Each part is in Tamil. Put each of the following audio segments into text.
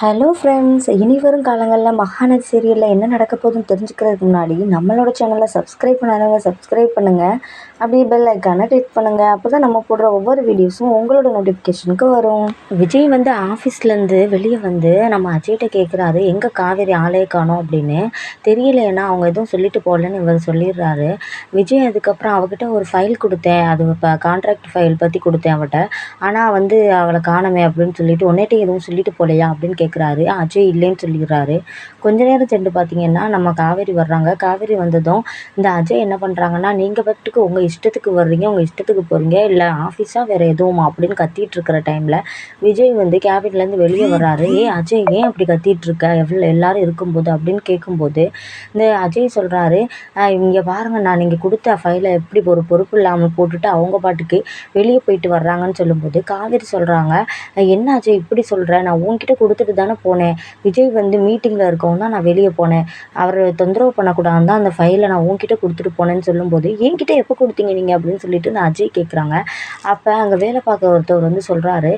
ஹலோ ஃப்ரெண்ட்ஸ் இனி வரும் காலங்களில் மகாநதி சீரியலில் என்ன நடக்க போதுன்னு தெரிஞ்சுக்கிறதுக்கு முன்னாடி நம்மளோட சேனலை சப்ஸ்கிரைப் பண்ணாதவங்க சப்ஸ்கிரைப் பண்ணுங்கள் அப்படியே பெல் ஐக்கானை கிளிக் பண்ணுங்கள் அப்போ தான் நம்ம போடுற ஒவ்வொரு வீடியோஸும் உங்களோட நோட்டிஃபிகேஷனுக்கு வரும். விஜய் வந்து ஆஃபீஸ்லேருந்து வெளியே வந்து நம்ம அஜய்கிட்ட கேட்குறாரு எங்கே காவேரி ஆளே காணோம் அப்படின்னு. தெரியலைன்னா அவங்க எதுவும் சொல்லிட்டு போகலன்னு இவர் சொல்லிடுறாரு. விஜய் அதுக்கப்புறம் அவகிட்ட ஒரு ஃபைல் கொடுத்தேன். அது இப்போ கான்ட்ராக்ட் ஃபைல் பற்றி கொடுத்தேன் அவட்ட. ஆனால் வந்து அவளை காணோமே அப்படின்னு சொல்லிட்டு உன்னிட்ட எதுவும் சொல்லிட்டு போகலையா அப்படின்னு கேட்குறாரு அஜய் இல்லைன்னு சொல்லிடுறாரு. கொஞ்ச நேரம் சென்று பார்த்தீங்கன்னா நம்ம காவேரி வர்றாங்க. காவேரி வந்ததும் இந்த அஜய் என்ன பண்ணுறாங்கன்னா நீங்கள் பாட்டுக்கு உங்கள் இஷ்டத்துக்கு வர்றீங்க உங்கள் இஷ்டத்துக்கு போகிறீங்க இல்லை ஆஃபீஸாக வேறு எதுவும் அப்படின்னு கத்திட்டு இருக்கிற டைமில் விஜய் வந்து கேபின்லேருந்து வெளியே வர்றாரு. ஏ அஜய் ஏன் அப்படி கத்திட்டு இருக்க? எவ்வளோ எல்லாரும் இருக்கும்போது அப்படின்னு கேட்கும்போது இந்த அஜய் சொல்கிறாரு இங்கே பாருங்க நான் நீங்கள் கொடுத்த ஃபைலை எப்படி ஒரு பொறுப்பு இல்லாமல் போட்டுட்டு அவங்க பாட்டுக்கு வெளியே போயிட்டு வர்றாங்கன்னு சொல்லும்போது காவேரி சொல்கிறாங்க என்ன அஜய் இப்படி சொல்கிற நான் உன்கிட்ட கொடுத்துட்டு தானே போனேன். விஜய் வந்து மீட்டிங்கில் இருக்கவும் தான் நான் வெளியே போனேன். அவரை தொந்தரவு பண்ணக்கூடாதுன்னு தான் அந்த ஃபைலை நான் உன்கிட்ட கொடுத்துட்டு போனேன்னு சொல்லும்போது என்கிட்ட எப்போ கொடுத்தீங்க நீங்கள் அப்படின்னு சொல்லிட்டு நான் அஜய் கேட்குறாங்க அப்போ அங்கே வேலை பார்க்க ஒருத்தவர் வந்து சொல்கிறாரு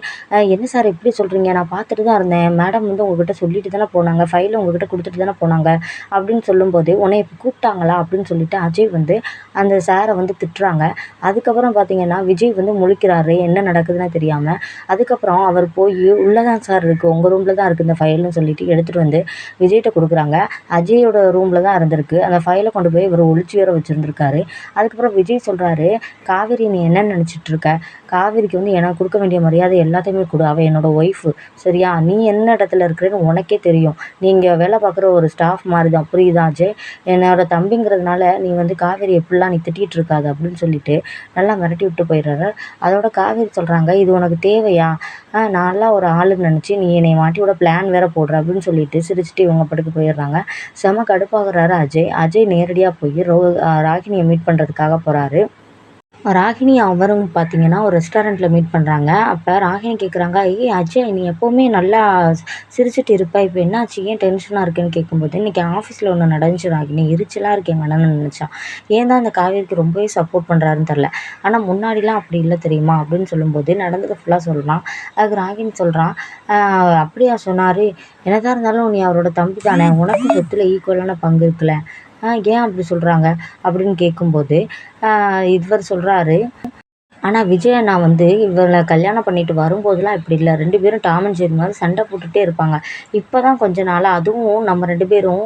என்ன சார் இப்படி சொல்கிறீங்க நான் பார்த்துட்டு தான் இருந்தேன். மேடம் வந்து உங்ககிட்ட சொல்லிட்டு தானே போனாங்க. ஃபைலை உங்ககிட்ட கொடுத்துட்டு தானே போனாங்க. அப்படின்னு சொல்லும்போது உன்னை இப்போ கூப்பிட்டாங்களா? அப்படின்னு சொல்லிட்டு அஜய் வந்து அந்த சாரை வந்து திட்டுறாங்க. அதுக்கப்புறம் பார்த்தீங்கன்னா விஜய் வந்து முழிக்கிறாரு. என்ன நடக்குதுன்னு தெரியாமல் அதுக்கப்புறம் அவர் போய் உள்ளே தான் சார் இருக்குது உங்கள் ரூமில் தான் இருக்குது இந்த ஃபைல்னு சொல்லிட்டு எடுத்துகிட்டு வந்து விஜய்கிட்ட கொடுக்குறாங்க. அஜயோட ரூமில் தான் இருந்திருக்கு. அந்த ஃபைலை கொண்டு போய் இவர் ஒழிச்சு வேற வச்சுருந்துருக்காரு. அதுக்கப்புறம் விஜய் சொல்கிறாரு காவேரி நீ என்ன நினச்சிட்டு இருக்க? காவேரிக்கு வந்து எனக்கு கொடுக்க வேண்டிய மரியாதை எல்லாத்தையுமே கொடு. அவள் என்னோடய ஒய்ஃபு சரியா? நீ என்ன இடத்துல இருக்கிறேன்னு உனக்கே தெரியும். நீங்கள் வேலை பார்க்குற ஒரு ஸ்டாஃப் மாதிரி தான் புரியுதா அஜய்? என்னோட தம்பிங்கிறதுனால நீ வந்து காவேரி எப்படிலாம் நீ திட்டிகிட்டு இருக்காது? அப்படின்னு சொல்லிட்டு நல்லா மிரட்டி விட்டு போயிடுறாரு. அதோட காவேரி சொல்கிறாங்க இது உனக்கு தேவையா? நான்லாம் ஒரு ஆளுன்னு நினச்சி நீ என்னை மாட்டி விட பிளான் வேறு போடுற அப்படின்னு சொல்லிட்டு சிரிச்சுட்டு இவங்க படுக்க போயிடுறாங்க. செம கடுப்பாகிறாரு அஜய். அஜய் நேரடியாக போய் ரோ ராகினியை மீட் பண்ணுறதுக்காக போகிறாரு ராகினி அவரும் பார்த்தீங்கன்னா ஒரு ரெஸ்டாரண்ட்டில் மீட் பண்ணுறாங்க அப்போ ராகினி கேட்குறாங்க ஏய் அஜய் நீ எப்போவுமே நல்லா சிரிச்சுட்டு இருப்ப. இப்போ என்னாச்சு? ஏன் டென்ஷனாக இருக்குன்னு கேட்கும்போது இன்றைக்கி ஆஃபீஸில் ஒன்று நடந்துச்சு ராகினி. எரிச்சலாக இருக்கு எங்கள் அண்ணன் நினச்சான் ஏன் தான் அந்த காவேரிக்கு ரொம்பவே சப்போர்ட் பண்ணுறாருன்னு தெரில ஆனால் முன்னாடிலாம் அப்படி இல்லை தெரியுமா? அப்படின்னு சொல்லும்போது நடந்ததை ஃபுல்லாக சொல்லலாம். அதுக்கு ராகினி சொல்கிறான் அப்படியா? சொன்னார் என்னதான் இருந்தாலும் நீ அவரோட தம்பி தானே. உனக்கு சொத்தில் ஈக்குவலான பங்கு இருக்குல்ல. ஏன் அப்படி சொல்கிறாங்க அப்படின்னு கேட்கும்போது இவர் சொல்கிறாரு ஆனால் விஜய் அண்ணா வந்து இவளை கல்யாணம் பண்ணிட்டு வரும்போதெல்லாம் இப்படி இல்லை. ரெண்டு பேரும் டாம் அண்ட் ஜெர்ரி மாதிரி சண்டை போட்டுகிட்டே இருப்பாங்க. இப்போ தான் கொஞ்ச நாளாக அதுவும் நம்ம ரெண்டு பேரும்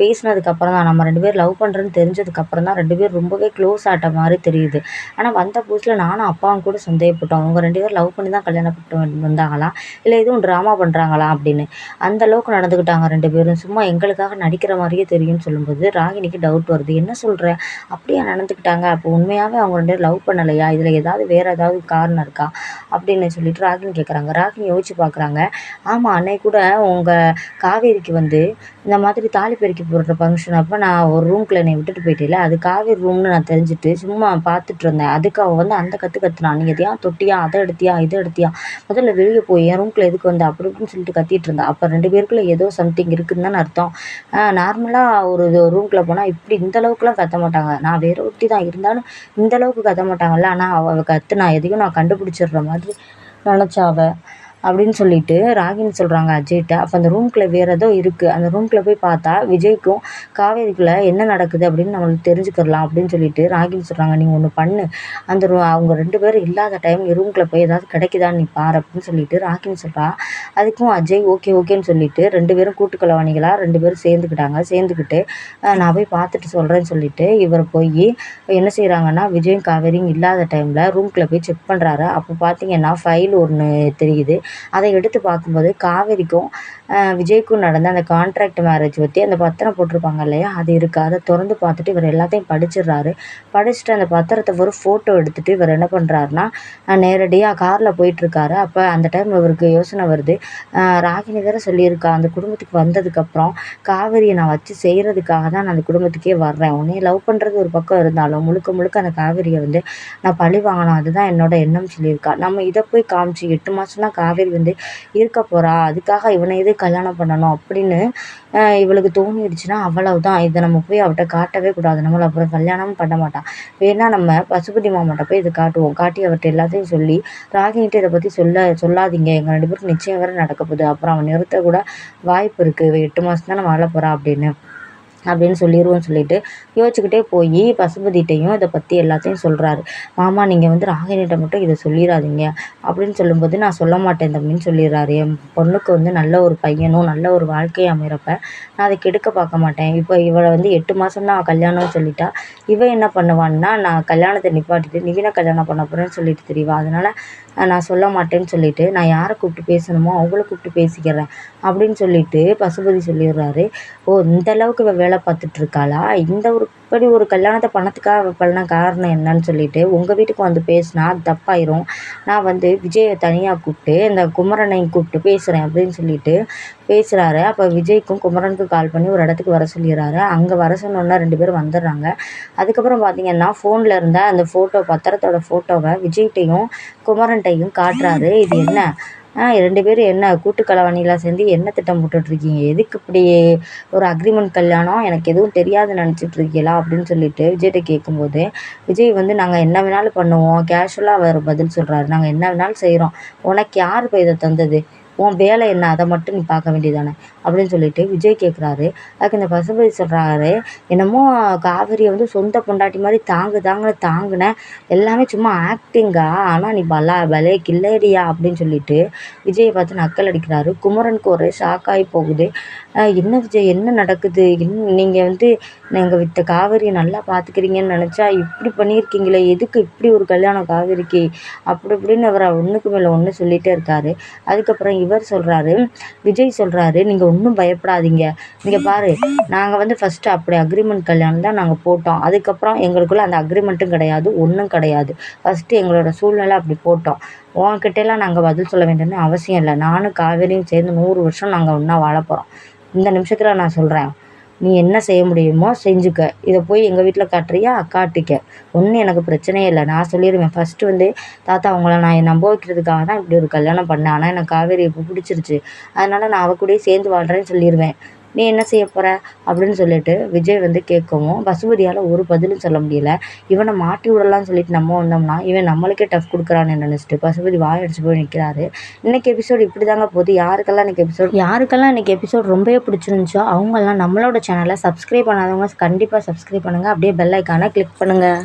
பேசினதுக்கப்புறம் தான் நம்ம ரெண்டு பேரும் லவ் பண்ணுறேன்னு தெரிஞ்சதுக்கப்புறம் தான் ரெண்டு பேரும் ரொம்பவே க்ளோஸ் ஆட்ட மாதிரி தெரியுது. ஆனால் வந்த புதுசில் நானும் அப்பாவும் கூட சந்தேகப்பட்டோம். அவங்க ரெண்டு பேரும் லவ் பண்ணி தான் கல்யாணம் பண்ணிட்டு வந்தாங்களா? இல்லை எதுவும் ட்ராமா பண்ணுறாங்களா அப்படின்னு. அந்த அளவுக்கு நடந்துக்கிட்டாங்க ரெண்டு பேரும். சும்மா எங்களுக்காக நடிக்கிற மாதிரியே தெரியும்னு சொல்லும்போது ராகினிக்கு டவுட் வருது. என்ன சொல்கிற அப்படியே நடந்துக்கிட்டாங்க அப்போ உண்மையாகவே அவங்க ரெண்டு பேரும் லவ் பண்ணலையா? இதில் ஏதாவது ஏதாவது வேறு ஏதாவது காரணம் இருக்கா அப்படின்னு சொல்லிட்டு ராகினி கேட்குறாங்க ராகினி யோசிச்சு பார்க்குறாங்க ஆமாம் அன்னைக்கு கூட உங்கள் காவேரிக்கு வந்து இந்த மாதிரி தாலி பெருக்கி போடுற ஃபங்க்ஷன் அப்போ நான் ஒரு ரூம்குள்ளே என்னை விட்டுட்டு போயிட்டேல அது காவேரி ரூம்னு நான் தெரிஞ்சுட்டு சும்மா பார்த்துட்டு இருந்தேன். அதுக்கு அவள் வந்து அந்த கற்று கத்துனா நீ எதையா தொட்டியா? அதை எடுத்தியா? இதை எடுத்தியா? முதல்ல வெளியே போய் என் ரூம்குள்ளே எதுக்கு வந்து? அப்படி இப்படின்னு சொல்லிட்டு கத்திட்டு இருந்தா. அப்போ ரெண்டு பேருக்குள்ள ஏதோ சம்திங் இருக்குன்னு தான் அர்த்தம். நார்மலாக ஒரு ரூம்குள்ளே போனால் இப்படி இந்த அளவுக்குலாம் கத்த மாட்டாங்க. நான் வேற ஒருத்தி தான். இருந்தாலும் இந்த அளவுக்கு கத்த மாட்டாங்கல்ல. ஆனால் அவள் கத்துனா எதையும் நான் கண்டுபிடிச்சிடுற மாதிரி நினச்சா அவள் அப்படின்னு சொல்லிட்டு ராகினி சொல்கிறாங்க அஜய்கிட்ட. அப்போ அந்த ரூம்குள்ளே வேறு ஏதோ இருக்குது அந்த ரூம்குள்ளே போய் பார்த்தா விஜய்க்கும் காவேரிக்குள்ளே என்ன நடக்குது அப்படின்னு நம்மளுக்கு தெரிஞ்சுக்கிடலாம் அப்படின்னு சொல்லிட்டு ராகினி சொல்கிறாங்க நீங்கள் ஒன்று பண்ணு. அந்த ரூ அவங்க ரெண்டு பேரும் இல்லாத டைம் ரூம்குள்ளே போய் ஏதாவது கிடைக்குதான்னு நீ பாரு அப்படின்னு சொல்லிட்டு ராகினி சொல்கிறா அதுக்கும் அஜய் ஓகே ஓகேன்னு சொல்லிட்டு ரெண்டு பேரும் கூட்டுக்கலவாணிகளாக ரெண்டு பேரும் சேர்ந்துக்கிட்டாங்க. சேர்ந்துக்கிட்டு நான் போய் பார்த்துட்டு சொல்கிறேன்னு சொல்லிட்டு இவர் போய் என்ன செய்கிறாங்கன்னா விஜயும் காவேரியும் இல்லாத டைமில் ரூம்குள்ளே போய் செக் பண்ணுறாரு அப்போ பார்த்தீங்கன்னா ஃபைல் ஒன்று தெரியுது. அதை எடுத்து பார்க்கும்போது காவேரிக்கும் விஜய்க்கும் நடந்த அந்த கான்ட்ராக்ட் மேரேஜ் பற்றி அந்த பத்திரம் போட்டிருப்பாங்க இல்லையா? அது இருக்குது அதை திறந்து பார்த்துட்டு இவர் எல்லாத்தையும் படிச்சிடுறாரு. படிச்சுட்டு அந்த பத்திரத்தை ஒரு ஃபோட்டோ எடுத்துகிட்டு இவர் என்ன பண்ணுறாருனா நேரடியாக காரில் போயிட்டுருக்காரு. அப்போ அந்த டைம் இவருக்கு யோசனை வருது. ராகினி வேறு சொல்லியிருக்கா அந்த குடும்பத்துக்கு வந்ததுக்கப்புறம் காவேரியை நான் வச்சு செய்கிறதுக்காக தான் நான் அந்த குடும்பத்துக்கே வர்றேன். உன்னைய லவ் பண்ணுறது ஒரு பக்கம் இருந்தாலும் முழுக்க முழுக்க அந்த காவேரியை வந்து நான் பழி வாங்கணும். அதுதான் என்னோட எண்ணம் சொல்லியிருக்கா. நம்ம இதை போய் காமிச்சு எட்டு மாதம் தான் காவேரி காவேரி வந்து இருக்க போகிறா அதுக்காக இவனை எது கல்யாணம் பண்ணணும்? அப்படின்னு இவளுக்கு தோணிடுச்சுன்னா அவ்வளவுதான். இதை நம்ம போய் அவட்ட காட்டவே கூடாது. நம்மளை அப்புறம் கல்யாணமும் பண்ண மாட்டான். வேணால் நம்ம பசுபதி மாமாட்ட போய் இதை காட்டுவோம். காட்டி அவர்கிட்ட எல்லாத்தையும் சொல்லி ராகினிகிட்ட இதை பற்றி சொல்ல சொல்லாதீங்க. எங்கள் ரெண்டு பேருக்கு நிச்சயம் வேறு நடக்க போகுது. அப்புறம் அவன் நிறுத்த கூட வாய்ப்பு இருக்குது எட்டு மாதம் தான் நம்ம வாழ போகிறா அப்படின்னு. அப்படின்னு சொல்லிடுவோம்னு சொல்லிட்டு யோசிச்சுக்கிட்டே போய் பசுபதிட்டையும் இதை பற்றி எல்லாத்தையும் சொல்கிறாரு மாமா நீங்கள் வந்து ராகினிட்ட மட்டும் இதை சொல்லிடாதீங்க அப்படின்னு சொல்லும்போது நான் சொல்ல மாட்டேன் தம்பின்னு சொல்லிடுறாரு. என் பொண்ணுக்கு வந்து நல்ல ஒரு பையனும் நல்ல ஒரு வாழ்க்கை அமைகிறப்ப நான் அதை கெடுக்க பார்க்க மாட்டேன். இப்போ இவளை வந்து எட்டு மாதம் தான் கல்யாணம்னு சொல்லிட்டா. இவன் என்ன பண்ணுவான்னா நான் கல்யாணத்தை நிப்பாட்டிட்டு நிவீன கல்யாணம் பண்ண போகிறேன்னு சொல்லிட்டு தெரியவா அதனால் நான் சொல்ல மாட்டேன்னு சொல்லிட்டு நான் யாரை கூப்பிட்டு பேசணுமோ அவங்கள கூப்பிட்டு பேசிக்கிறேன் அப்படின்னு சொல்லிட்டு பசுபதி சொல்லிடுறாரு. ஓ இந்தளவுக்கு இவள் வேலை பார்த்துட்ருக்காளா இந்த ஒரு இப்படி ஒரு கல்யாணத்தை பணத்துக்காக பண்ண காரணம் என்னன்னு சொல்லிட்டு உங்கள் வீட்டுக்கு வந்து பேசினா அது தப்பாயிரும். நான் வந்து விஜயை தனியாக கூப்பிட்டு இந்த குமரனையும் கூப்பிட்டு பேசுகிறேன் அப்படின்னு சொல்லிட்டு பேசுகிறாரு அப்போ விஜய்க்கும் குமரனுக்கும் கால் பண்ணி ஒரு இடத்துக்கு வர சொல்லிடுறாரு. அங்கே வர சொன்னோன்னா ரெண்டு பேரும் வந்துடுறாங்க. அதுக்கப்புறம் பார்த்தீங்கன்னா ஃபோனில் இருந்த அந்த ஃபோட்டோ பத்திரத்தோட ஃபோட்டோவை விஜய்கிட்டையும் குமரன்கிட்டையும் காட்டுறாரு. இது என்ன? ரெண்டு பேரும் என்ன கூட்டு களவாணிலாம் சேர்ந்து என்ன திட்டம் போட்டுட்ருக்கீங்க? எதுக்கு இப்படி ஒரு அக்ரிமெண்ட் கல்யாணம்? எனக்கு எதுவும் தெரியாது நினச்சிட்ருக்கீங்களா அப்படின்னு சொல்லிட்டு விஜய்கிட்ட கேட்கும்போது விஜய் வந்து நாங்கள் என்ன வேணாலும் பண்ணுவோம். கேஷுவலாக அவர் பதில் சொல்கிறாரு நாங்கள் என்ன வேணாலும் செய்கிறோம் உனக்கு யார் இப்போ இதை தந்தது? உன் வேலை என்ன? அதை மட்டும் நீ பார்க்க வேண்டியதானே அப்படின்னு சொல்லிட்டு விஜய் கேட்குறாரு அதுக்கு இந்த பசுபதி சொல்கிறாரு என்னமோ காவேரியை வந்து சொந்த பொண்டாட்டி மாதிரி தாங்கு தாங்கன்னு தாங்கினேன் எல்லாமே சும்மா ஆக்டிங்கா ஆனால் நீ பலா பலே கில்லேடியா? அப்படின்னு சொல்லிட்டு விஜயை பார்த்து நக்கல் அடிக்கிறாரு. குமரனுக்கு ஒரே ஷாக்காகி போகுது. என்ன விஜய்? என்ன நடக்குது? நீங்கள் வந்து நீங்கள் வித்த காவேரியை நல்லா பார்த்துக்கிறீங்கன்னு நினச்சா இப்படி பண்ணியிருக்கீங்களே? எதுக்கு இப்படி ஒரு கல்யாணம் காவேரிக்கு? அப்படி இப்படின்னு அவர் ஒன்றுக்கு மேலே ஒன்று சொல்லிகிட்டே இருக்காரு. அதுக்கப்புறம் இவர் சொல்கிறாரு விஜய் சொல்கிறாரு நீங்கள் ஒன்றும் பயப்படாதீங்க. நீங்கள் பாரு நாங்கள் வந்து ஃபஸ்ட்டு அப்படி அக்ரிமெண்ட் கல்யாணம் தான் நாங்கள் போட்டோம். அதுக்கப்புறம் எங்களுக்குள்ள அந்த அக்ரிமெண்ட்டும் கிடையாது ஒன்றும் கிடையாது. ஃபஸ்ட்டு எங்களோட சூழ்நிலை அப்படி போட்டோம். உன்கிட்டலாம் நாங்கள் பதில் சொல்ல வேண்டியன்னு அவசியம் இல்லை. நானும் காவேரியும் சேர்ந்து நூறு வருஷம் நாங்கள் ஒன்றா வாழ போகிறோம் இந்த நிமிஷத்தில் நான் சொல்கிறேன் நீ என்ன செய்ய முடியுமோ செஞ்சுக்க. இதை போய் எங்கள் வீட்டில் காட்டுறியா? காட்டிக்க. ஒன்றும் எனக்கு பிரச்சனையே இல்லை. நான் சொல்லிடுவேன். ஃபஸ்ட்டு வந்து தாத்தா அவங்கள நான் நம்ப வைக்கிறதுக்காக தான் இப்படி ஒரு கல்யாணம் பண்ணேன். ஆனால் எனக்கு காவேரி இப்போ பிடிச்சிருச்சு. அதனால் நான் அவள் கூடயே சேர்ந்து வாழ்கிறேன்னு சொல்லிடுவேன். நீ என்ன செய்ய போகிற அப்படின்னு சொல்லிட்டு விஜய் வந்து கேட்கவும் பசுபதியால் ஒரு பதிலும் சொல்ல முடியல. இவனை மாட்டி விடலாம்னு சொல்லிட்டு நம்ம வந்தோம்னா இவன் நம்மளுக்கே டஃப் கொடுக்குறான்னு நினச்சிட்டு பசுபதி வாயடிச்சு போய் நிற்கிறாரு இன்றைக்கி எபிசோடு இப்படி தாங்க போகுது. யாருக்கெல்லாம் இன்றைக்கி எபிசோட் யாருக்கெல்லாம் இன்றைக்கி எபிசோட் ரொம்பவே பிடிச்சிருந்துச்சோ அவங்கெல்லாம் நம்மளோட சேனலை சப்ஸ்கிரைப் பண்ணாதவங்க கண்டிப்பாக சப்ஸ்கிரைப் பண்ணுங்கள் அப்படியே பெல் ஐக்கானை கிளிக் பண்ணுங்கள்